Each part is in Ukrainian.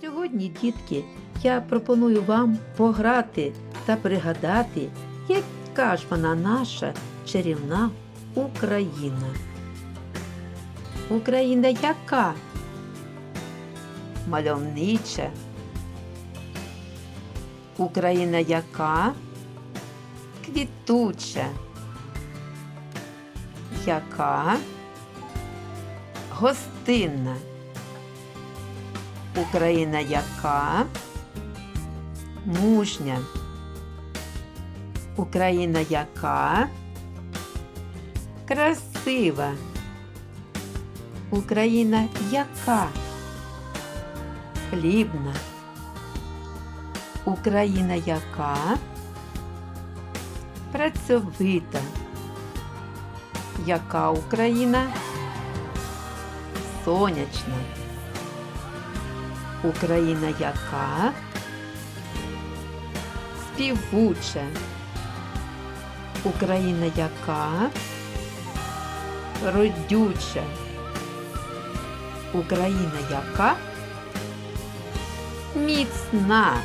Сьогодні, дітки, я пропоную вам пограти та пригадати, яка ж вона наша чарівна Україна. Україна яка? Мальовнича. Україна яка? Квітуча. Яка? Гостинна. Україна яка? Мужня. Україна яка? Красива. Україна яка? Хлібна. Україна яка? Працьовита. Яка Україна? Сонячна. Україна яка? Співуча. Україна яка? Родюча. Україна яка? Міцна.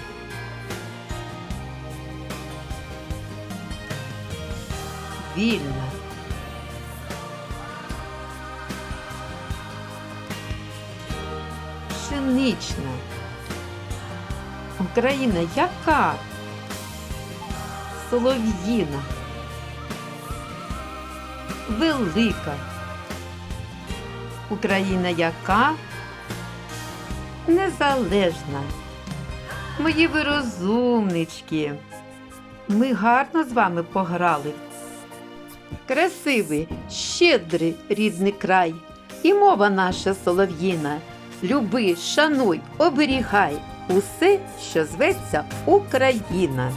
Вільна. Пшенична. Україна яка? Солов'їна. Велика. Україна яка? Незалежна. Мої ви розумнички. Ми гарно з вами пограли. Красивий, щедрий рідний край, і мова наша солов'їна. Люби, шануй, оберігай усе, що зветься Україна.